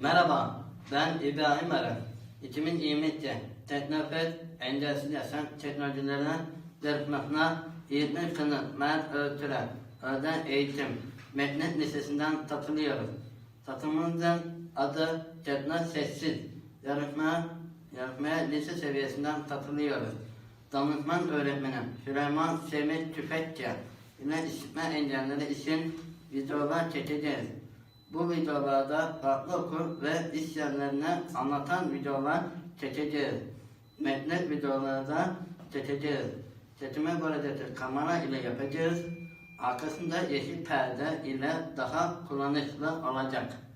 Merhaba, ben İbrahim Arı. 2022 Teknofest Engelsiz Yaşam Teknolojilerine Dertmekna Eğitim Kını Mert Öğütüre Öğren Eğitim Metnet Lisesi'nden katılıyorum. Katılımımızın adı Tekno Sessiz. Yarışma, yarışmaya lise seviyesinden katılıyoruz. Danışman öğretmenim Süleyman Semih Tüfekçi ile işitme engelleri için videolar çekeceğiz. Bu videolarda farklı okul ve yerlerini anlatan videolar çekeceğiz. Metnet videoları da çekeceğiz. Seçime göre de kamera ile yapacağız. Arkasında yeşil perde ile daha kullanışlı olacak.